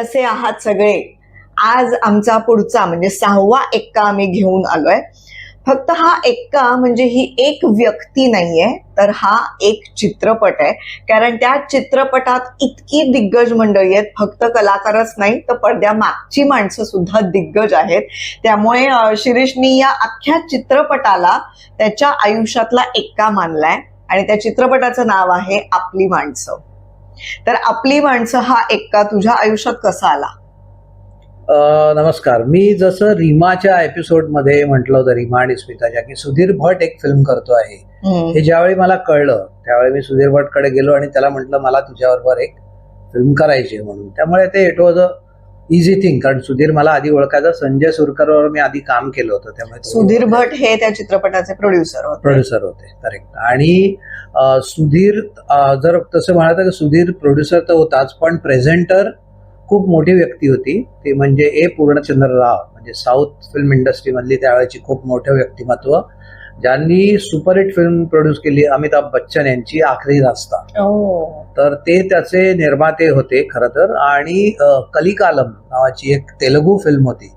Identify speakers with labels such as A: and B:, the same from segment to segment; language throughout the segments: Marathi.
A: कसे आहात सगळे. आज आमचा पुढचा म्हणजे सहावा एक्का आम्ही घेऊन आलोय. फक्त हा एक्का म्हणजे ही एक व्यक्ती नाहीये तर हा एक चित्रपट आहे. कारण त्या चित्रपटात इतकी दिग्गज मंडळी आहेत फक्त कलाकारच नाही तर पडद्या मागची माणसं सुद्धा दिग्गज आहेत. त्यामुळे शिरीषनी या अख्ख्या चित्रपटाला त्याच्या आयुष्यातला एक्का मानलाय. आणि त्या चित्रपटाचं नाव आहे आपली माणसं. तर आपली माणसं हा एक्का तुझ्या आयुष्यात कसा आला?
B: नमस्कार. मी जसं रीमाच्या एपिसोडमध्ये म्हटलं होतं रीमा आणि स्मिताच्या की सुधीर भट एक फिल्म करतो आहे. हे ज्यावेळी मला कळलं त्यावेळी मी सुधीर भटकडे गेलो आणि त्याला म्हटलं मला तुझ्याबरोबर एक फिल्म करायची म्हणून. त्यामुळे ते it was a easy thing कारण सुधीर मला आधी ओळखायचा संजय सुरकरवर मी आधी काम केलं होतं त्यामुळे
A: सुधीर भट हे त्या चित्रपटाचे प्रोड्युसर होते.
B: प्रोड्युसर होते करेक्ट आणि सुधीर जर तसं म्हणाल तर सुधीर प्रोड्युसर तर होताच पण प्रेझेंटर खूप मोठी व्यक्ती होती. ती म्हणजे ए. पूर्णचंद्र राव म्हणजे साऊथ फिल्म इंडस्ट्री मधली त्यावेळेची खूप मोठं व्यक्तिमत्व. ज्यांनी सुपरहिट फिल्म प्रोड्यूस केली अमिताभ बच्चन यांची आखरी रास्ता. तर ते त्याचे निर्माते होते खरं तर आणि कलिकालम नावाची एक तेलुगू फिल्म होती.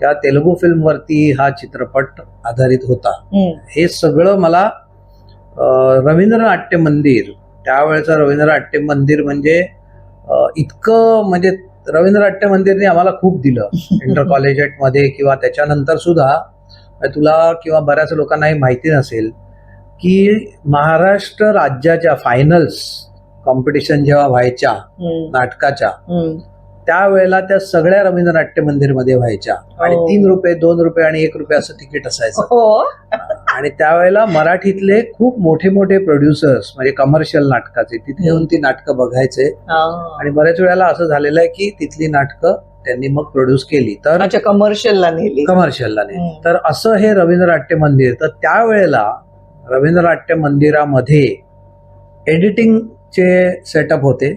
B: त्या तेलुगू फिल्मवरती हा चित्रपट आधारित होता. हे सगळं मला रवींद्र नाट्य मंदिर त्यावेळेचं रवींद्र नाट्य मंदिर म्हणजे इतकं म्हणजे रवींद्र नाट्य मंदिरने आम्हाला खूप दिलं. इंटर कॉलेजेटमध्ये किंवा त्याच्यानंतर सुद्धा तुला किंवा बऱ्याच लोकांनाही माहिती नसेल की महाराष्ट्र राज्याच्या फायनल्स कॉम्पिटिशन जेव्हा व्हायच्या. नाटकाच्या. त्यावेळेला त्या सगळ्या रवींद्र नाट्य मंदिरमध्ये व्हायच्या आणि
A: हो.
B: तीन रुपये दोन रुपये आणि एक रुपये असं तिकीट असायचं
A: हो
B: आणि त्यावेळेला मराठीतले खूप मोठे मोठे प्रोड्युसर्स म्हणजे कमर्शियल नाटकाचे तिथे येऊन ती नाटकं बघायचे. आणि बऱ्याच वेळेला असं झालेलं आहे की तिथली नाटकं त्यांनी मग प्रोड्यूस केली तर
A: अच्छा कमर्शियलला नेली
B: कमर्शियलला
A: हम्म.
B: तर असं हे रवींद्र नाट्य मंदिर तर त्यावेळेला रवींद्र नाट्य मंदिरामध्ये एडिटिंगचे सेटअप होते.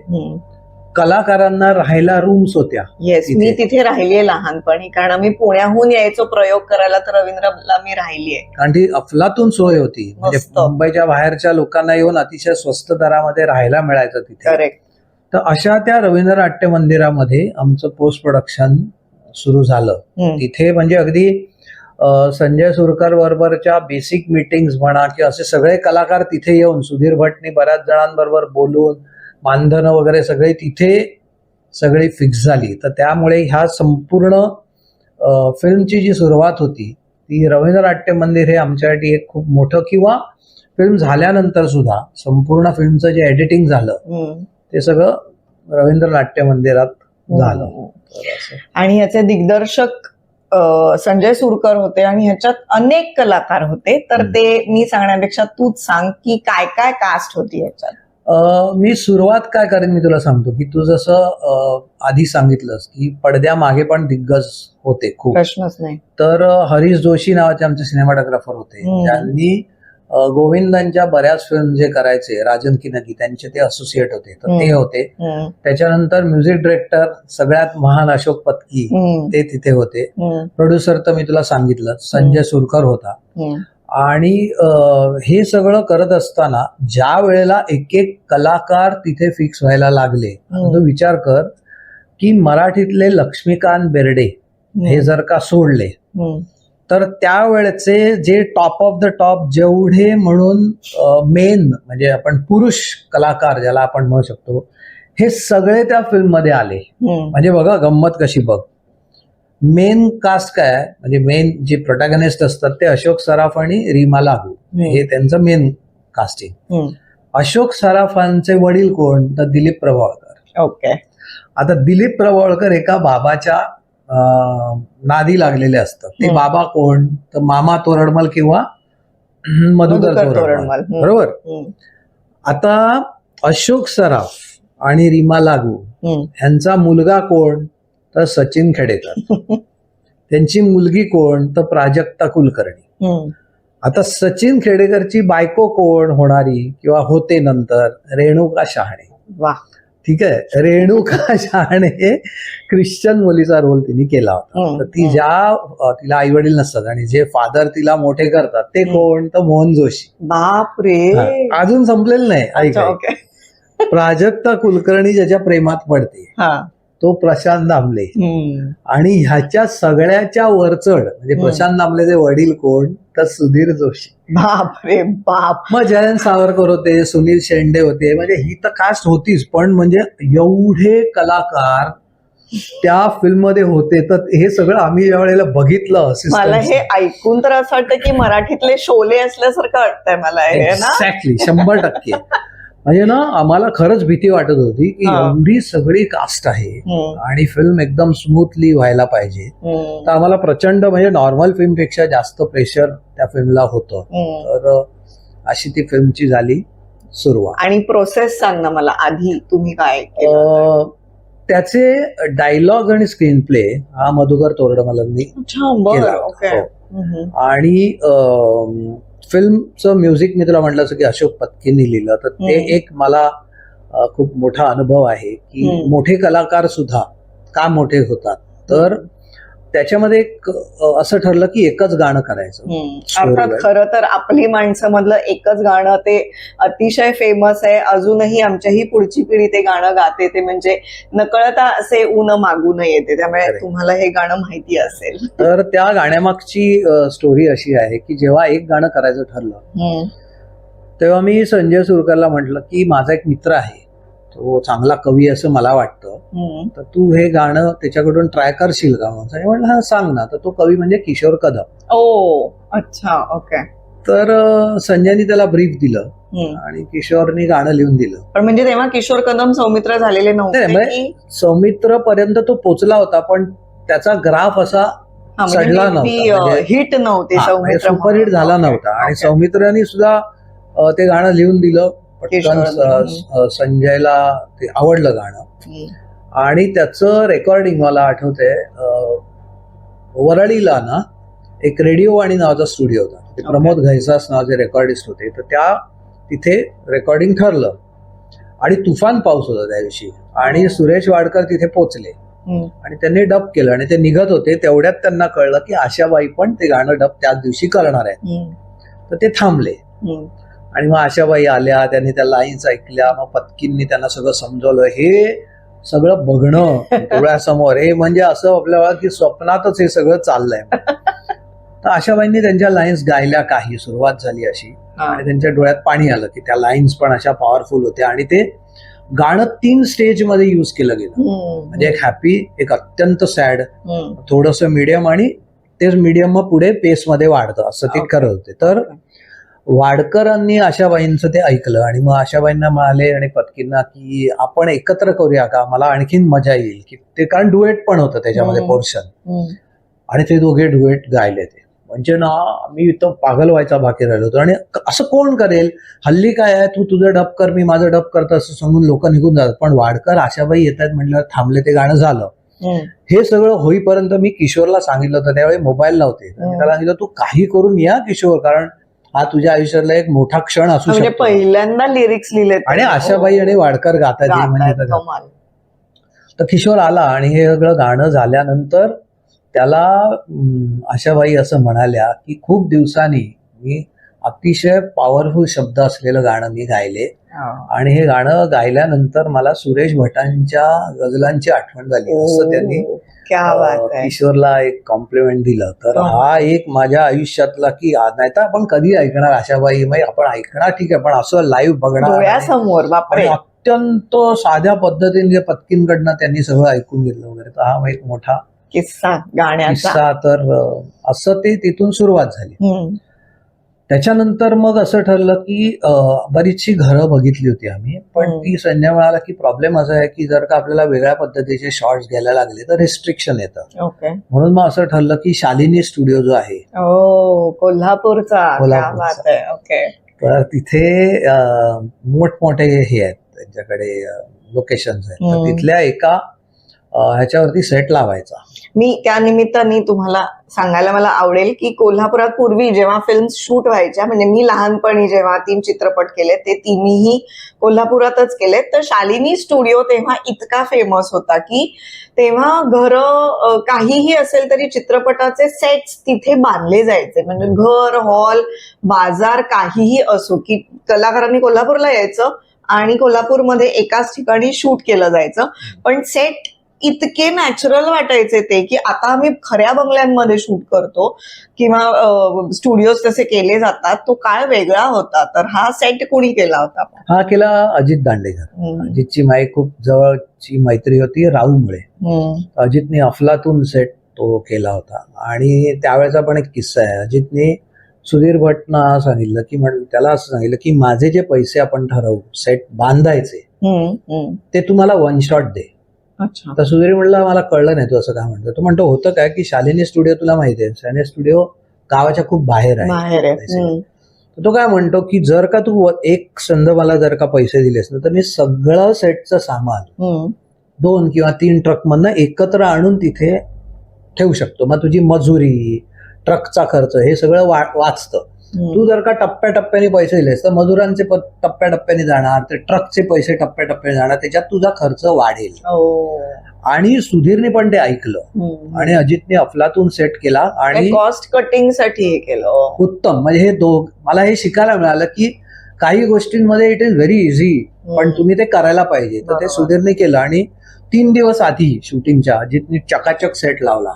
B: कलाकारांना राहायला रूम्स होत्या
A: येस
B: तिथे.
A: मी तिथे राहिलीये लहानपणी कारण आम्ही पुण्याहून यायचो प्रयोग करायला तर रवींद्रला मी राहिलीये
B: कारण ती अफलातून सोय होती म्हणजे. मुंबईच्या बाहेरच्या लोकांना येऊन अतिशय स्वस्त दरामध्ये राहायला मिळायचं तिथे
A: करेक्ट
B: तर अशा त्या रवींद्र नाट्य मंदिरामध्ये आमचं पोस्ट प्रोडक्शन सुरू झालं. तिथे म्हणजे अगदी संजय सुरकर बरोबरच्या बेसिक मीटिंग्स म्हणा किंवा असे सगळे कलाकार तिथे येऊन सुधीर भटनी बऱ्याच जणांबरोबर बोलून मानधनं वगैरे सगळे तिथे सगळी फिक्स झाली. तर त्यामुळे ह्या संपूर्ण फिल्मची जी सुरुवात होती ती रवींद्र नाट्य मंदिर हे आमच्यासाठी एक खूप मोठं किंवा फिल्म झाल्यानंतर सुद्धा संपूर्ण फिल्मचं जे एडिटिंग झालं ते सगळं रवींद्र नाट्य मंदिरात झालं तर असं.
A: आणि ह्याचे दिग्दर्शक संजय सुरकर होते आणि ह्याच्यात अनेक कलाकार होते तर. ते मी सांगण्यापेक्षा तूच सांग की काय काय कास्ट होती ह्याच्यात
B: मी सुरुवात काय करेन मी तुला सांगतो की तू जसं आधी सांगितलंस की पडद्या मागे पण दिग्गज होते खूप
A: प्रश्नच नाही
B: तर हरीश जोशी नावाचे आमचे सिनेमाटोग्राफर होते. त्यांनी गोविंदांच्या बऱ्याच फिल्म जे करायचे राजन की नदी त्यांचे ते असोसिएट होते तर ते. होते. त्याच्यानंतर म्युझिक डिरेक्टर सगळ्यात महान अशोक पत्की. ते तिथे होते. प्रोड्युसर तर मी तुला सांगितलं संजय सुरकर होता. आणि हे सगळं करत असताना ज्या वेळेला एक एक कलाकार तिथे फिक्स व्हायला लागले. तू विचार कर की मराठीतले लक्ष्मीकांत बेर्डे हे जर का सोडले. तर त्यावेळेचे जे टॉप ऑफ द टॉप जेवढे म्हणून मेन म्हणजे आपण पुरुष कलाकार ज्याला आपण म्हणू शकतो हे सगळे त्या फिल्ममध्ये आले. म्हणजे बघा गंमत कशी बघ. मेन कास्ट काय? म्हणजे मेन जे प्रोटॅगनिस्ट असतात ते अशोक सराफ आणि रीमा लागू. हे त्यांचं मेन कास्टिंग. अशोक सराफांचे वडील कोण? तर दिलीप प्रभावळकर.
A: ओके
B: आता दिलीप प्रभावळकर एका बाबाच्या नादी लागलेले असतात. ते. बाबा कोण? तर मामा तोरडमल किंवा मधुकर तोरडमल. बरोबर. आता अशोक सराफ आणि रीमा लागू. यांचा मुलगा कोण? तर सचिन खेडेकर. त्यांची मुलगी कोण? तर प्राजक्ता कुलकर्णी. आता सचिन खेडेकरची बायको कोण होणारी किंवा होते नंतर? रेणुका शहाणे.
A: वा
B: ठीक आहे? रेणुका शहाणे ख्रिश्चन मुलीचा रोल तिने केला होता.
A: हम्म.
B: तर ती ज्या अ, तिला आई वडील नसतात आणि जे फादर तिला मोठे करतात ते. कोण? तर मोहन जोशी.
A: बाप रे
B: हा. अजून संपलेलं नाही ऐक प्राजक्ता कुलकर्णी ज्याच्या प्रेमात पडते.
A: हा.
B: तो प्रशांत दामले. आणि ह्याच्या सगळ्याच्या वरचढ म्हणजे. प्रशांत दामलेचे वडील कोण तर सुधीर जोशी.
A: बाप रे बाप.
B: मग जयंत सावरकर होते सुनील शेंडे होते म्हणजे ही तर कास्ट होतीच पण म्हणजे एवढे कलाकार त्या फिल्ममध्ये होते तर हे सगळं आम्ही ज्या वेळेला बघितलं
A: मला हे ऐकून तर असं वाटतं की मराठीतले शोले असल्यासारखं वाटतंय मला
B: एक्झॅक्टली शंभर टक्के. म्हणजे ना आम्हाला खरंच भीती वाटत होती की
A: हा.
B: एवढी सगळी कास्ट आहे
A: हम्म,
B: आणि फिल्म एकदम स्मूथली व्हायला पाहिजे.
A: हम्म,
B: तर आम्हाला प्रचंड म्हणजे नॉर्मल फिल्मपेक्षा जास्त प्रेशर त्या फिल्मला होतं.
A: हम्म.
B: तर अशी ती फिल्मची झाली सुरुवात.
A: आणि प्रोसेस सांग ना मला आधी तुम्ही काय
B: त्याचे डायलॉग आणि स्क्रीन प्ले हा मधुकर तोरडमलांनी हो. आणि फिल्मचं म्युझिक मी तुला म्हटलं असं की अशोक पत्कींनी लिहिलं तर ते. एक मला खूप मोठा अनुभव आहे की. मोठे कलाकार सुद्धा का मोठे होतात तर त्याच्यामध्ये एक असं ठरलं की एकच गाणं करायचं.
A: अर्थात. खरं तर आपली माणसं मधलं एकच गाणं ते अतिशय फेमस आहे. अजूनही आमच्याही पुढची पिढी ते गाणं गाते. ते म्हणजे नकळता असे ऊन मागून येते. त्यामुळे. तुम्हाला हे गाणं माहिती असेल.
B: तर त्या गाण्यामागची स्टोरी अशी आहे की जेव्हा एक गाणं करायचं ठरलं तेव्हा मी संजय सुरकरला म्हटलं की माझा एक मित्र आहे. तो चांगला कवी असं मला वाटतं. तर तू हे गाणं त्याच्याकडून ट्राय करशील का म्हणून म्हटलं हा सांग ना. तर तो कवी म्हणजे किशोर कदम.
A: ओ अच्छा ओके.
B: तर संजयनी त्याला ब्रीफ दिलं. आणि किशोरनी गाणं लिहून दिलं.
A: पण म्हणजे तेव्हा किशोर कदम सौमित्र झालेले नव्हते की?
B: सौमित्र पर्यंत तो पोचला होता पण त्याचा ग्राफ असा
A: म्हणजे
B: चढला नव्हता, म्हणजे-
A: हिट नव्हती
B: हा, म्हणजे
A: सौमित्र
B: सुपरहिट. झाला नव्हता. आणि. सौमित्राने सुद्धा ते गाणं लिहून दिलं. पटकन संजयला ते आवडलं गाणं. आणि त्याचं रेकॉर्डिंग मला आठवतंय अं, वरळीला ना एक रेडिओ आणि नावाचा स्टुडिओ होता ते. प्रमोद घैसास नावाचे रेकॉर्डिस्ट होते तर त्या तिथे रेकॉर्डिंग ठरलं आणि तुफान पाऊस होता त्या दिवशी आणि सुरेश वाडकर तिथे पोचले. आणि त्यांनी डब केलं आणि ते निघत होते तेवढ्यात त्यांना कळलं की आशाबाई पण ते गाणं डब त्याच दिवशी करणार
A: हम्म.
B: तर ते थांबले. आणि मग आशाबाई आल्या त्यांनी त्या लाईन्स ऐकल्या मग पत्कींनी त्यांना सगळं समजवलं. हे सगळं बघणं डोळ्यासमोर. हे म्हणजे असं आपल्याला की स्वप्नातच हे सगळं चाललंय. तर आशाबाईंनी त्यांच्या लाईन्स गायल्या काही. सुरुवात झाली अशी. आणि त्यांच्या डोळ्यात पाणी आलं की त्या लाईन्स पण अशा पॉवरफुल होत्या. आणि ते गाणं तीन स्टेजमध्ये युज केलं गेलं. म्हणजे एक हॅपी एक अत्यंत सॅड. थोडस मीडियम आणि तेच मीडियम मग पुढे पेस मध्ये वाढतं. असं ते. करत होते. तर वाडकरांनी आशाबाईंचं ते ऐकलं आणि मग आशाबाईंना म्हणाले आणि पत्कींना की आपण एकत्र करूया का? मला आणखीन मजा येईल. की ते कारण डुएट पण होतं त्याच्यामध्ये
A: हम्म.
B: पोर्शन.
A: हम्म.
B: आणि ते दोघे डुएट गायले ते. म्हणजे ना मी इथं पागल व्हायचा बाकी राहिलो होतो. आणि असं कोण करेल? हल्ली काय आहे? तू तुझं डब कर मी माझं डब करतो असं सांगून लोक निघून जातात. पण वाडकर आशाबाई येत आहेत म्हटल्यावर थांबले ते गाणं झालं.
A: हम्म.
B: हे सगळं होईपर्यंत मी किशोरला सांगितलं होतं. त्यावेळी मोबाईल नव्हते. त्याला सांगितलं तू काही करून या किशोर कारण हा तुझ्या आयुष्यातला एक मोठा क्षण असू
A: म्हणजे
B: शकतो.
A: पहिल्यांदा लिरिक्स लिहिले
B: आणि आशाबाई आणि वाडकर गातात हे म्हणजे तर गातात.
A: कमाल.
B: तर किशोर आला आणि हे सगळं गाणं झाल्यानंतर त्याला अं, आशाबाई असं म्हणाल्या की खूप दिवसांनी मी अतिशय पॉवरफुल शब्द असलेलं गाणं मी गायले. आणि हे गाणं गायल्यानंतर मला सुरेश भटांच्या गझलांची आठवण झाली. असं त्यांनी किशोरला एक कॉम्प्लिमेंट दिलं. तर
A: हा.
B: एक माझ्या आयुष्यातला की नाही तर आपण कधी ऐकणार आशाबाई म्हणजे आपण ऐकणार ठीक आहे पण असं लाईव्ह बघणार अत्यंत साध्या पद्धतीने पत्कींकडनं त्यांनी सगळं ऐकून घेतलं वगैरे. तर हा एक मोठा
A: किस्सा गाण्याचा.
B: किस्सा. तर असं ते तिथून सुरुवात झाली. त्याच्यानंतर मग असं ठरलं की बरीचशी घरं बघितली होती आम्ही. पण. ती संजय म्हणाला की प्रॉब्लेम असा आहे की जर का आपल्याला वेगळ्या पद्धतीचे शॉर्ट्स घ्यायला लागले तर रिस्ट्रिक्शन येतं.
A: ओके
B: म्हणून मग असं ठरलं की शालिनी स्टुडिओ जो आहे.
A: कोल्हापूरचा.
B: कोल्हापूरचा. तर तिथे मोठमोठे हे आहेत त्यांच्याकडे लोकेशन्स आहेत. तिथल्या एका ह्याच्यावरती सेट लावायचा.
A: मी त्या निमित्ताने तुम्हाला सांगायला मला आवडेल की कोल्हापुरात पूर्वी जेव्हा फिल्म शूट व्हायच्या म्हणजे मी लहानपणी जेव्हा तीन चित्रपट केले ते तिन्ही कोल्हापुरातच केले. तर शालिनी स्टुडिओ तेव्हा इतका फेमस होता की तेव्हा घर काहीही असेल तरी चित्रपटाचे सेट्स तिथे बांधले जायचे. म्हणजे घर हॉल बाजार काहीही असो की कलाकारांनी कोल्हापूरला यायचं आणि कोल्हापूरमध्ये एकाच ठिकाणी शूट केलं जायचं. पण सेट इतके नॅचरल वाटायचे ते की आता आम्ही खऱ्या बंगल्यांमध्ये शूट करतो किंवा स्टुडिओज तसे केले जातात तो काळ वेगळा होता. तर हा सेट कुणी केला होता?
B: हा केला अजित दांडेकर अजितची माई खूप जवळची मैत्री होती राहूमुळे अजितने अफलातून सेट तो केला होता. आणि त्यावेळेचा पण एक किस्सा आहे. अजितने सुधीर भटना सांगितलं की म्हण त्याला असं सांगितलं की माझे जे पैसे आपण ठरवू सेट बांधायचे. ते तुम्हाला वन शॉट दे. तर सुधीर म्हणला मला कळलं नाही तू असं काय म्हणतो तो म्हणतो होतं काय की शालिनी स्टुडिओ तुला माहिती आहे. शालिनी स्टुडिओ गावाच्या खूप बाहेर आहे. तो काय म्हणतो की जर का तू एक संध मला जर का पैसे दिलेस ना तर मी सगळं सेटचं सामान दोन किंवा तीन ट्रक मधनं एकत्र आणून तिथे ठेवू शकतो. मग तुझी मजुरी ट्रकचा खर्च हे सगळं वाचतं. तू जर का टप्प्याटप्प्याने पैसे दिलेस तर मजुरांचे टप्प्याटप्प्याने जाणार ते ट्रकचे पैसे टप्प्याटप्प्याने जाणार त्याच्यात तुझा खर्च वाढेल.
A: ओ.
B: आणि सुधीरने पण ते ऐकलं. आणि अजितने अफलातून सेट केला आणि
A: कॉस्ट कटिंगसाठी हे केलं.
B: उत्तम. म्हणजे हे दोघ मला हे शिकायला मिळालं की काही गोष्टींमध्ये इट इज व्हेरी इझी पण तुम्ही ते करायला पाहिजे तर ते. सुधीरने केलं आणि तीन दिवस आधी शूटिंगच्या अजितने चकाचक सेट लावला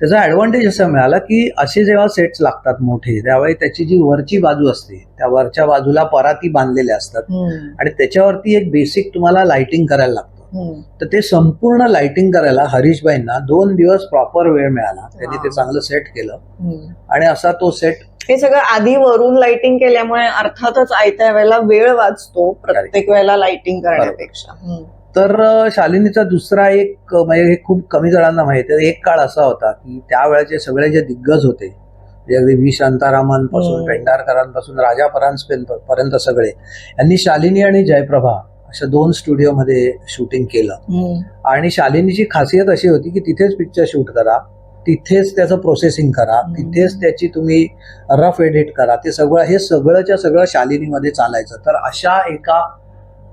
B: त्याचा ऍडव्हान्टेज असं मिळाला की असे जेव्हा सेट्स लागतात मोठे त्यावेळी त्याची जी वरची बाजू असते त्या वरच्या बाजूला पराती बांधलेल्या असतात आणि त्याच्यावरती एक बेसिक तुम्हाला लाइटिंग करायला लागतं. तर ते संपूर्ण लाइटिंग करायला हरीशबाईंना दोन दिवस प्रॉपर वेळ मिळाला त्यांनी ते. चांगलं सेट केलं. आणि असा तो सेट
A: हे सगळं आधी वरून लाइटिंग केल्यामुळे अर्थातच आयत्या वेळेला वेळ वाचतो प्रत्येक वेळेला लाइटिंग करण्यापेक्षा.
B: तर शालिनीचा दुसरा एक म्हणजे हे खूप कमी जणांना माहिती आहे. एक काळ असा होता की त्यावेळेचे सगळे जे दिग्गज होते म्हणजे अगदी व्ही. शांतारामांपासून. पेंढारकरांपासून राजा परांजपे- पर्यंत सगळे. यांनी शालिनी आणि जयप्रभा अशा दोन स्टुडिओमध्ये शूटिंग केलं. आणि शालिनीची खासियत अशी होती की तिथेच पिक्चर शूट करा. तिथेच त्याचं प्रोसेसिंग करा. तिथेच त्याची तुम्ही रफ एडिट करा ते सगळं हे सगळंच्या सगळं शालिनीमध्ये चालायचं तर अशा एका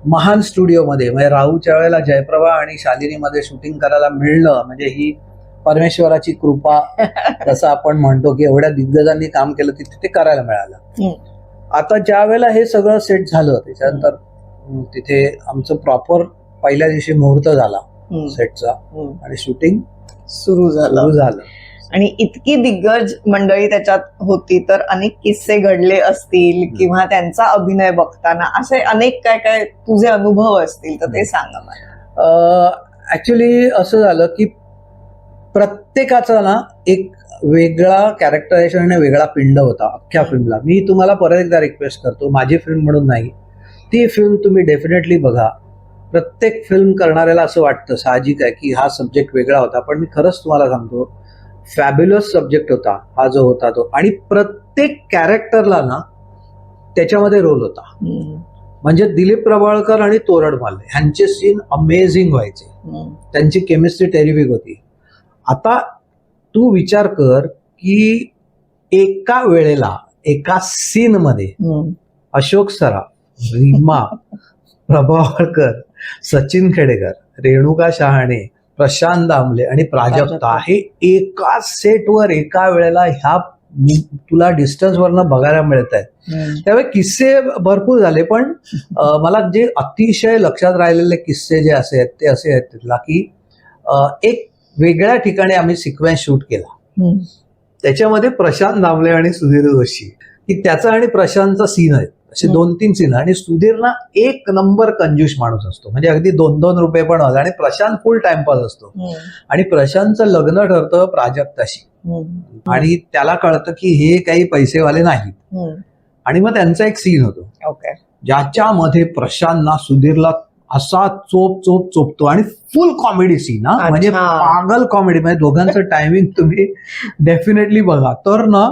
B: महान स्टुडिओमध्ये म्हणजे राहूच्या वेळेला जयप्रभा आणि शालिनीमध्ये शूटिंग करायला मिळणं म्हणजे ही परमेश्वराची कृपा जसं आपण म्हणतो की एवढ्या दिग्गजांनी काम केलं तिथे ते करायला मिळालं. आता ज्या वेळेला हे सगळं सेट झालं त्याच्यानंतर तिथे आमचं प्रॉपर पहिल्या दिवशी मुहूर्त झाला. सेटचा. आणि शूटिंग
A: सुरू झालं.
B: झालं.
A: आणि इतकी दिग्गज मंडळी त्याच्यात होती तर अनेक किस्से घडले असतील किंवा त्यांचा अभिनय बघताना असे अनेक काय काय तुझे अनुभव असतील तर ते सांगा मला
B: ऍक्च्युली असं झालं की प्रत्येकाचा ना एक वेगळा कॅरेक्टरायझेशन आणि वेगळा पिंड होता अख्ख्या फिल्मला मी तुम्हाला परत एकदा रिक्वेस्ट करतो माझी फिल्म म्हणून नाही. ती फिल्म तुम्ही डेफिनेटली बघा. प्रत्येक फिल्म करणाऱ्याला असं वाटतं साहजिक आहे की हा सब्जेक्ट वेगळा होता पण मी खरंच तुम्हाला सांगतो फॅब्युलस सब्जेक्ट होता हा जो होता तो आणि प्रत्येक कॅरेक्टरला ना त्याच्यामध्ये रोल होता. म्हणजे दिलीप प्रभाळकर आणि तोरडमाल ह्यांचे सीन अमेझिंग व्हायचे. त्यांची केमिस्ट्री टेरिफिक होती आता तू विचार कर की एका वेळेला एका सीन मध्ये
A: हम्म.
B: अशोक सराफ रीमा प्रभावळकर सचिन खेडेकर रेणुका शहाणे प्रशांत दामले आणि प्राजक्ता. हे एका सेटवर एका वेळेला ह्या तुला डिस्टन्स वरनं बघायला मिळत आहेत. त्यावेळी किस्से भरपूर झाले पण मला जे अतिशय लक्षात राहिलेले किस्से जे असे आहेत ते असे आहेत तिथला की एक वेगळ्या ठिकाणी आम्ही सिक्वेन्स शूट केला. त्याच्यामध्ये प्रशांत दामले आणि सुधीर जोशी की त्याचा आणि प्रशांतचा सीन आहे असे. दोन तीन सीन आणि सुधीर ना एक नंबर कंजूस माणूस असतो. म्हणजे अगदी दोन दोन रुपये पण आणि प्रशांत फुल टाइमपास असतो. आणि प्रशांतचं लग्न ठरतं प्राजक्ताशी. आणि त्याला कळतं की हे काही पैसेवाले नाहीत. आणि मग त्यांचा एक सीन होतो. ज्याच्यामध्ये प्रशांतना सुधीरला असा चोप चोप चोपतो. आणि फुल कॉमेडी सीन हा. म्हणजे पागल कॉमेडी म्हणजे दोघांचं टायमिंग तुम्ही डेफिनेटली बघा. तर ना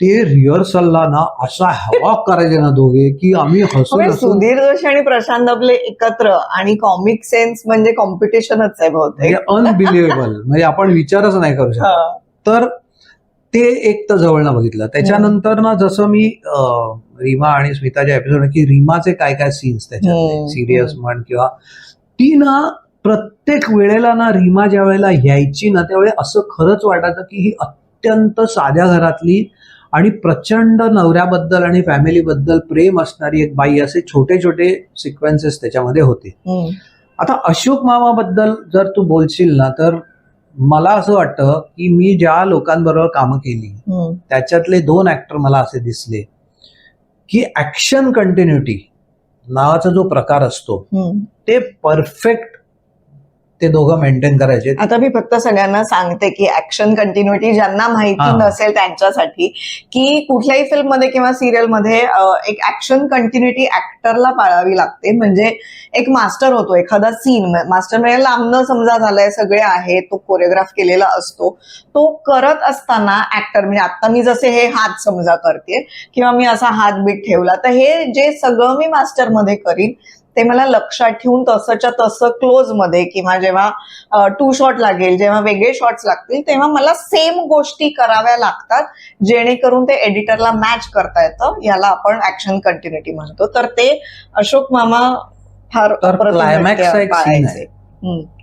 B: ते रिहर्सलला ना असा हवा करायचे ना दोघे की आम्ही हसून हसून
A: सुधीर जोशी आणि प्रशांत आपले एकत्र आणि कॉमिक सेन्स म्हणजे कॉम्पिटिशनच आहे बहुतेक.
B: अनबिलिव्हेबल म्हणजे आपण विचारच नाही करू शकत. तर ते एक तर जवळनं बघितलं. त्याच्यानंतर ना जसं मी रीमा आणि स्मिताच्या एपिसोड की रीमाचे काय काय सीन्स त्याच्यात
A: हम्म,
B: सिरियस. म्हण किंवा ती ना प्रत्येक वेळेला ना रीमा ज्या वेळेला यायची ना त्यावेळी असं खरंच वाटायचं की ही अत्यंत साध्या घरातली आणि प्रचंड नवऱ्याबद्दल आणि फॅमिलीबद्दल प्रेम असणारी एक बाई असे छोटे छोटे सिक्वेन्सेस त्याच्यामध्ये होते. आता अशोक मामाबद्दल जर तू बोलशील ना तर मला असं वाटतं की मी ज्या लोकांबरोबर कामं केली. त्याच्यातले दोन ऍक्टर मला असे दिसले की ऍक्शन कंटिन्युटी नावाचा जो प्रकार असतो. ते परफेक्ट ते दोघं मेंटेन करायचे.
A: आता मी फक्त सगळ्यांना सांगते की ऍक्शन कंटिन्युटी ज्यांना माहिती. नसेल त्यांच्यासाठी की कुठल्याही फिल्ममध्ये किंवा सिरियलमध्ये एक ऍक्शन कंटिन्युटी ऍक्टरला पाळावी लागते. म्हणजे एक मास्टर होतो एखादा सीन मास्टर म्हणजे लांबनं समजा झालंय सगळे आहे तो कोरिओग्राफ केलेला असतो. तो करत असताना ऍक्टर म्हणजे आता मी जसे हे हात समजा करते किंवा मी असा हात बीट ठेवला तर हे जे सगळं मी मास्टरमध्ये करीन ते मला लक्षात ठेवून तसंच्या तसं क्लोजमध्ये किंवा जेव्हा टू शॉट लागेल जेव्हा वेगळे शॉट्स लागतील तेव्हा मला सेम गोष्टी कराव्या लागतात जेणेकरून ते एडिटरला मॅच करता येतं याला आपण ऍक्शन कंटिन्युटी म्हणतो. तर ते अशोक मामा फार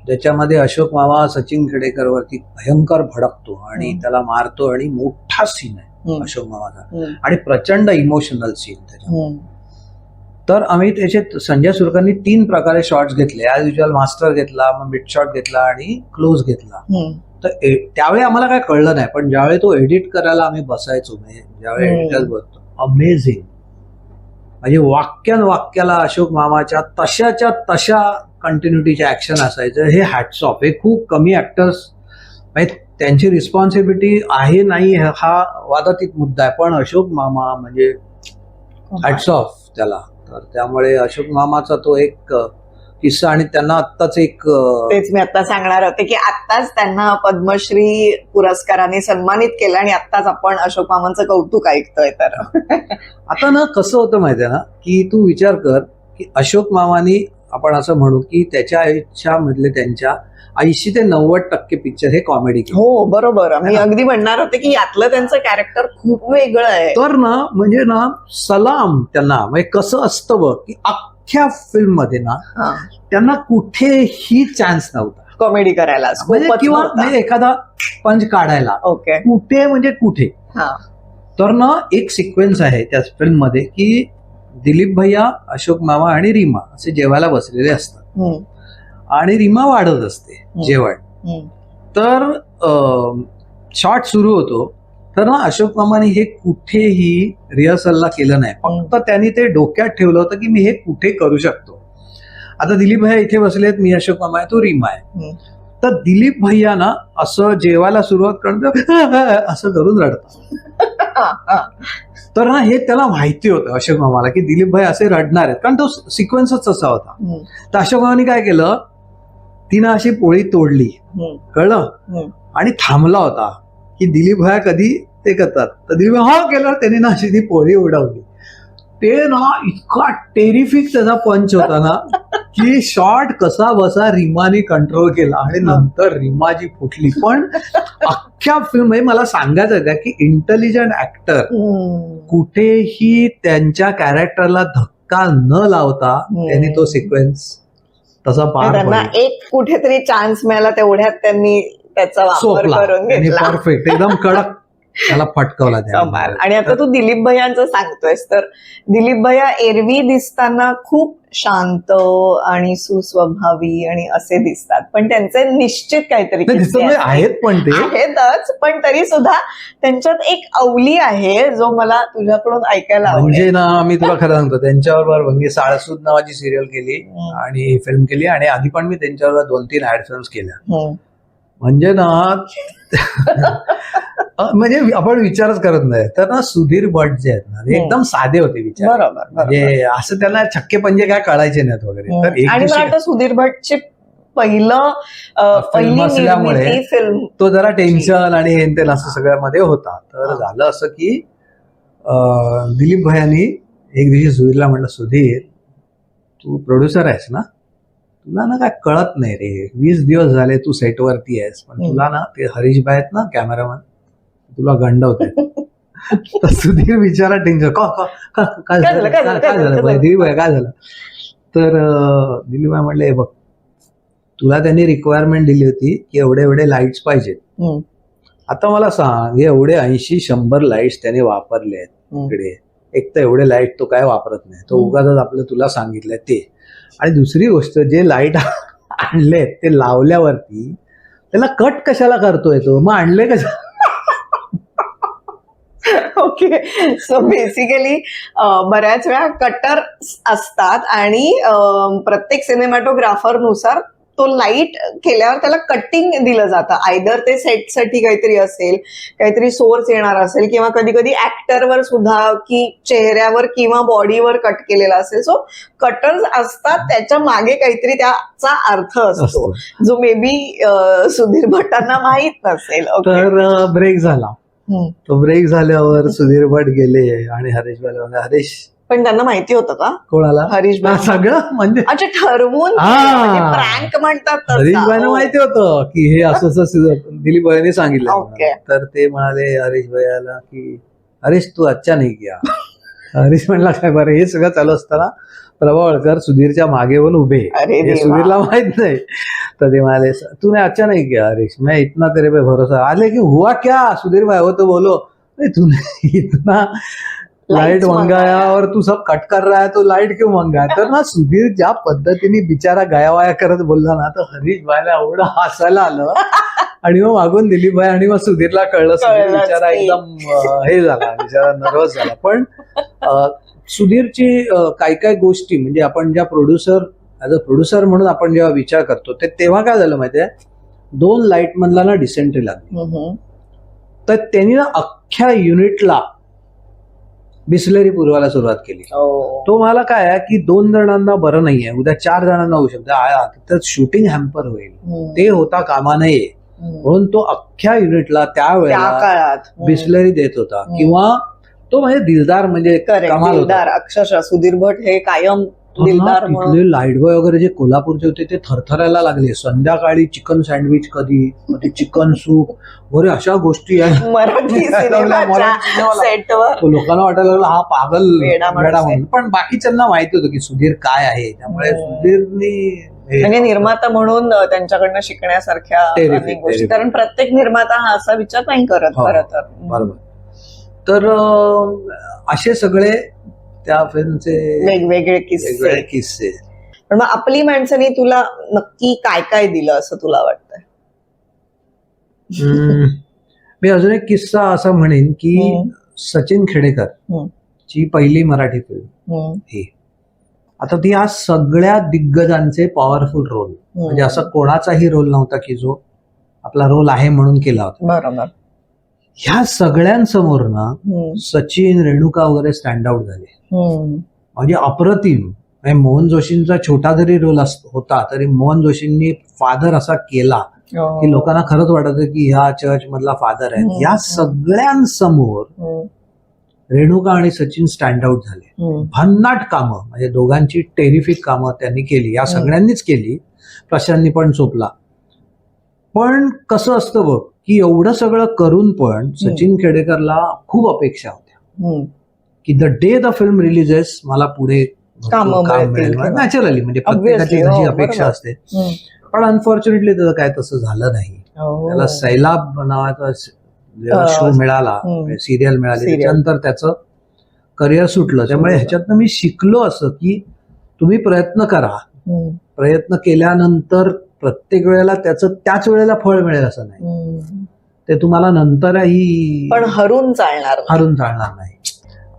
B: ज्याच्यामध्ये अशोक मामा सचिन खेडेकर वरती भयंकर भडकतो आणि. त्याला मारतो आणि मोठा सीन आहे अशोक मामाचा. आणि प्रचंड इमोशनल सीन त्याच्या तर आम्ही त्याचे संजय सुरकरनी तीन प्रकारे शॉट्स घेतले. ॲज युजल मास्टर घेतला मग मिड शॉट घेतला आणि क्लोज घेतला. तर त्यावेळी आम्हाला काय कळलं नाही पण ज्यावेळी तो एडिट करायला आम्ही बसायचो म्हणजे ज्यावेळी. एडिटर बसतो अमेझिंग म्हणजे वाक्यान वाक्याला अशोक मामाच्या तशाच्या तशा कंटिन्युटीचे ऍक्शन असायचं. हे हॅट्स ऑफ हे खूप कमी ऍक्टर्स म्हणजे त्यांची रिस्पॉन्सिबिलिटी आहे नाही हा वादातीत मुद्दा आहे. पण अशोक मामा म्हणजे हॅट्स ऑफ त्याला. तर त्यामुळे अशोक मामाचा तो एक किस्सा आणि त्यांना आत्ताच एक
A: तेच मी आता सांगणार होते की आत्ताच त्यांना पद्मश्री पुरस्काराने सन्मानित केलं आणि आत्ताच आपण अशोक मामांचं कौतुक ऐकतोय तर.
B: आता ना कसं होतं माहितीये ना की तू विचार कर की अशोक मामानी आपण असं म्हणू की त्याच्या आयुष्यामधले त्यांच्या ऐंशी ते नव्वद टक्के पिक्चर हे कॉमेडी
A: हो बरोबर. मी अगदी म्हणणार होते की यातलं त्यांचं कॅरेक्टर खूप वेगळं आहे.
B: तर ना म्हणजे ना सलाम त्यांना म्हणजे कसं असतं बघ की अख्ख्या फिल्ममध्ये ना. त्यांना कुठेही चान्स नव्हता.
A: कॉमेडी करायला
B: म्हणजे किंवा. म्हणजे एखादा पंच काढायला
A: ओके.
B: कुठे म्हणजे कुठे.
A: हा.
B: तर ना एक सिक्वेन्स आहे त्या फिल्ममध्ये की दिलीप भैया अशोक मामा आणि रीमा असे जेवायला बसलेले असतात. आणि रीमा वाढत असते जेवण. तर शॉट सुरू होतो. तर ना अशोक मामाने हे कुठेही रिहर्सलला केलं नाही. फक्त त्यांनी ते डोक्यात ठेवलं होतं की मी हे कुठे करू शकतो. आता दिलीप भैया इथे बसलेत मी अशोक मामा आहे तो रीमा आहे. तर दिलीप भैया ना असं जेवायला सुरुवात करतो असं करून रडतात. तर ना हे त्याला माहिती होतं अशोक मामाला की दिलीप भाई असे रडणार आहेत. कारण तो सिक्वेन्सच असा होता. तर अशोक मामाने काय केलं तिनं अशी पोळी तोडली. कळलं. आणि थांबला होता. की दिलीप भाई कधी ते करतात. तर दिलीप हा केलं. त्याने ना अशी ती पोळी उडवली. ते ना इतका टेरिफिक त्याचा पंच होता ना की शॉट कसा बसा रिमाने कंट्रोल केला आणि नंतर रिमाजी फुटली. पण अख्ख्या फिल्ममध्ये मला सांगायचं आहे की इंटेलिजंट ऍक्टर. कुठेही त्यांच्या कॅरेक्टरला धक्का न लावता. त्यांनी तो सिक्वेन्स तसा पार
A: त्यांना. एक कुठेतरी चान्स मिळाला तेवढ्यात त्यांनी त्याचा वापर करून घेतला.
B: परफेक्ट एकदम कडक त्याला फटकवला.
A: आणि आता तू दिलीप भैयांचं सांगतोयस तर दिलीप भैया एरवी दिसताना खूप शांत आणि सुस्वभावी आणि असे दिसतात पण त्यांचे निश्चित काहीतरी
B: म्हणजे. आहेत पण ते
A: आहेतच पण तरी सुद्धा त्यांच्यात एक अवली आहे जो मला तुझ्याकडून ऐकायला
B: म्हणजे ना मी तुला खरं सांगतो त्यांच्याबरोबर मी साळसूद नावाची सिरियल केली. आणि फिल्म केली आणि आधी पण मी त्यांच्याबरोबर दोन तीन ऍड फिल्म्स केल्या. म्हणजे ना म्हणजे आपण विचारच करत नाही. तर ना सुधीर भट जे आहेत ना
A: हम्म.
B: एकदम साधे होते विचार.
A: बरोबर
B: म्हणजे असं त्यांना छक्के पंजे काय कळायचे नाहीत वगैरे. तर. एक
A: आणि मला वाटतं सुधीर भटचे पहिलं पहिली
B: असल्यामुळे
A: फिल्म
B: तो जरा टेन्शन आणि हे ते असं सगळ्यामध्ये होता. तर
A: हा.
B: झालं असं की दिलीप भैयांनी एक दिवशी सुधीरला म्हटलं सुधीर तू प्रोड्युसर आहेस ना? तुला ना काय कळत नाही रे. वीस दिवस झाले तू सेटवरती आहेस पण. तुला ना ते हरीश भाई आहेत ना कॅमेरामॅन तुला गंडवत तर सुधीर विचारा टेन्शन काय झालं
A: काय झालं,
B: काय
A: काय
B: झालं? तर म्हणले "हे बघ तुला त्यांनी रिक्वायरमेंट दिली होती की एवढे एवढे लाईट्स पाहिजेत. आता मला सांग एवढे ऐंशी शंभर लाईट्स त्याने वापरले आहेत. इकडे. एक तर एवढे लाइट तो काय वापरत नाही. तो. उगाच आपलं तुला सांगितलंय ते. आणि दुसरी गोष्ट जे लाइट आणले ते लावल्यावरती त्याला कट कशाला करतोय तो? मग आणले कशा?
A: ओके सो बेसिकली बऱ्याच वेळा कटर असतात आणि प्रत्येक सिनेमॅटोग्राफरनुसार तो लाइट केल्यावर त्याला कटिंग दिलं जातं. आयदर ते सेटसाठी काहीतरी असेल काहीतरी सोर्स येणार असेल किंवा कधी कधी ऍक्टरवर सुद्धा की चेहऱ्यावर किंवा बॉडीवर कट केलेला असेल. सो कटर्स असतात त्याच्यामागे काहीतरी त्याचा अर्थ असतो. जो मे बी सुधीर भटांना माहीत नसेल.
B: तर ब्रेक झाला. तो ब्रेक झाल्यावर सुधीर भट गेले आणि हरीश म्हणले, हरीश
A: पण त्यांना माहिती होतं का
B: कोणाला
A: हरीश
B: हा,
A: भाई
B: सगळं म्हणजे
A: अच्छा ठरवून
B: हा.
A: प्रँक म्हणतात तसा.
B: हरीश भाईना
A: हो.
B: माहिती होतं की हे असं असं सिझ- दिलीप भाईने सांगितलं
A: ओके.
B: मला. तर ते म्हणाले हरीश भैयाला की हरीश तू अच्छा नाही किया हरीश म्हणला काय बरं हे सगळं चालू असताना प्रभावळकर सुधीरच्या मागे येऊन उभे
A: अरे
B: हे
A: देवा.
B: सुधीरला माहीत नाही तर ते म्हणाले तूने अच्छा नहीं किया हरीश मैं इतना तेरे पे भरोसा आले की हुआ क्या सुधीर भाई वो तो बोलो "नहीं, तूने इतना लाइट मंगाया
A: मंगाया.
B: और तू सब कट कर रहा है तो लाइट क्यों मंगाया तर ना सुधीर ज्या पद्धतीने बिचारा गायावाया करत बोलला ना तर हरीश भाईला एवढं हसायला आलं आणि मग मागून दिलीप भाई आणि मग सुधीरला कळलं सुधीर बिचारा. एकदम हे झाला बिचारा नर्वस झाला पण सुधीरची काय काय गोष्टी म्हणजे आपण ज्या प्रोड्युसर ऍज अ प्रोड्युसर म्हणून आपण जेव्हा विचार करतो ते तेव्हा काय झालं माहितीये दोन लाइट मधला ना डिसेंट्री लागली. तर त्यांनी ना अख्ख्या युनिटला बिस्लरी पुरवायला सुरुवात केली
A: हो.
B: तो मला काय आहे की दोन जणांना बरं नाहीये उद्या चार जणांना होऊ शकतं तर शूटिंग हॅम्पर होईल. ते होता कामा नये. म्हणून तो अख्ख्या युनिटला
A: त्या
B: त्यावेळेला. बिस्लरी देत होता. किंवा तो म्हणजे दिलदार म्हणजे. कमाल
A: अक्षरशः सुधीर भट हे कायम दिलदार म्हणून.
B: लाइट बॉय वगैरे जे कोल्हापूरचे होते ते थरथरायला लागले. संध्याकाळी चिकन सँडविच कधी कधी चिकन सूप वगैरे अशा गोष्टी आहेत
A: मराठी
B: लोकांना वाटायला लागला हा पागल. म्हणून पण बाकीच्यांना माहिती होतं की सुधीर काय आहे. त्यामुळे. सुधीरनी हे-
A: म्हणजे निर्माता म्हणून त्यांच्याकडनं शिकण्यासारख्या अनेक गोष्टी. कारण प्रत्येक निर्माता हा असा विचार नाही करत
B: हो,
A: खरं तर.
B: बरोबर. तर असे सगळे त्या फिल्मचे
A: वेगवेगळे किस्से
B: वेगवेगळे किस्से
A: पण मग आपली माणसाने तुला नक्की काय काय दिलं असं तुला वाटतं
B: हम्म. मी अजून एक किस्सा असा म्हणेन की
A: हम्म.
B: सचिन खेडेकर
A: हम्म.
B: ची पहिली मराठी फिल्म
A: हम्म.
B: ही आता ती आज सगळ्या दिग्गजांचे पॉवरफुल रोल म्हणजे असं कोणाचाही रोल नव्हता की जो आपला रोल आहे म्हणून केला होता
A: बरोबर
B: ह्या सगळ्यांसमोर ना
A: हम्म.
B: सचिन रेणुका वगैरे स्टँड आउट झाले. म्हणजे अप्रतिम म्हणजे मोहन जोशींचा छोटा जरी रोल होता तरी मोहन जोशींनी फादर असा केला
A: हो.
B: की लोकांना खरंच वाटत की ह्या चर्च मधला फादर आहे
A: हम्म.
B: या सगळ्यांसमोर. रेणुका आणि सचिन स्टँड आउट झाले. भन्नाट कामं म्हणजे दोघांची टेरिफिक कामं त्यांनी केली या. सगळ्यांनीच केली प्रशांतनी पण चोपला पण कसं असतं बघ की एवढं सगळं करून पण सचिन खेडेकरला खूप अपेक्षा होत्या. की the day the film releases मला पुढे
A: कामं
B: मिळेल नॅचरली म्हणजे प्रत्येकाची
A: हो,
B: अपेक्षा
A: बरोबर.
B: असते. पण अनफॉर्च्युनेटली त्याचं काय तसं झालं नाही
A: हो.
B: त्याला सैलाब नावाचा शो मिळाला. सिरियल मिळाली. त्याच्यानंतर त्याचं करिअर सुटलं त्यामुळे. ह्याच्यातनं मी शिकलो असं की तुम्ही प्रयत्न करा. प्रयत्न केल्यानंतर प्रत्येक वेळेला त्याचं त्याच वेळेला फळ मिळेल असं नाही. ते तुम्हाला नंतरही
A: पण रून चालणार.
B: हरून चालणार नाही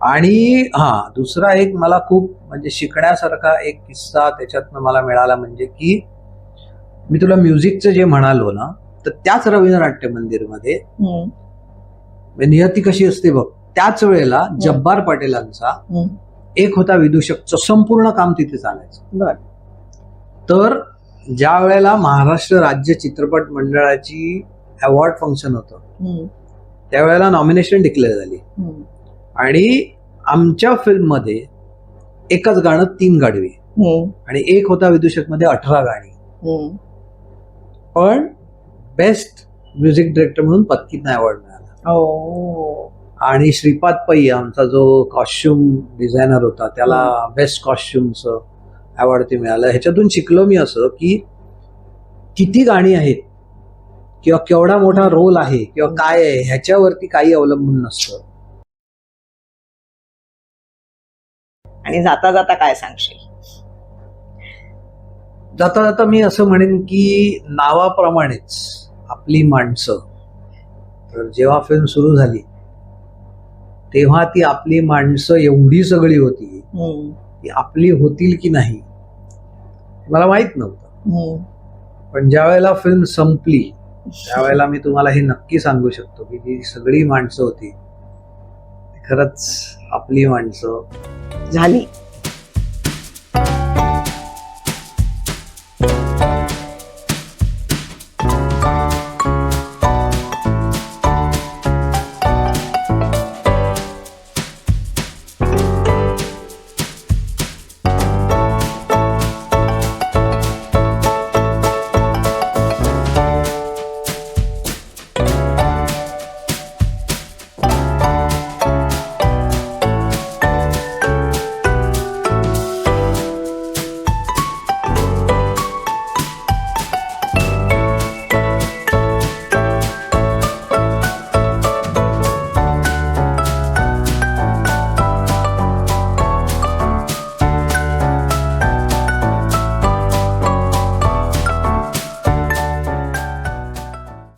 B: आणि हा दुसरा एक मला खूप म्हणजे शिकण्यासारखा एक किस्सा त्याच्यातनं मला मिळाला म्हणजे की मी तुला म्युझिकचं जे म्हणालो ना तर त्याच रवींद्र नाट्य मंदिरमध्ये. म्हणजे नियती कशी असते बघ त्याच वेळेला जब्बार पटेलांचा. एक होता विदूषकचं संपूर्ण काम तिथे चालायचं तर ज्या वेळेला महाराष्ट्र राज्य चित्रपट मंडळाची अवॉर्ड फंक्शन होतं. त्यावेळेला नॉमिनेशन डिक्लेअर झाली. आणि आमच्या फिल्ममध्ये एकच गाणं तीन गाडवे. आणि एक होता विदूषकमध्ये अठरा गाणी. पण बेस्ट म्युझिक डिरेक्टर म्हणून पत्कीना अवॉर्ड मिळाला.
A: हो.
B: आणि श्रीपाद पै आमचा जो कॉस्ट्युम डिझायनर होता त्याला बेस्ट कॉस्ट्युमचं अवॉर्ड ते मिळालं. ह्याच्यातून शिकलो मी असं की किती गाणी आहेत किंवा केवढा मोठा रोल आहे किंवा काय आहे ह्याच्यावरती काही अवलंबून नसतं.
A: आणि जाता जाता काय सांगशील?
B: जाता जाता मी असं म्हणेन की नावाप्रमाणेच आपली माणसं तर जेव्हा फिल्म सुरू झाली तेव्हा ती आपली माणसं एवढी सगळी होती ती आपली होतील की नाही मला माहीत नव्हतं. पण ज्या वेळेला फिल्म संपली त्यावेळेला मी तुम्हाला हे नक्की सांगू शकतो की जी सगळी माणसं होती खरंच आपली माणसं
A: झाली.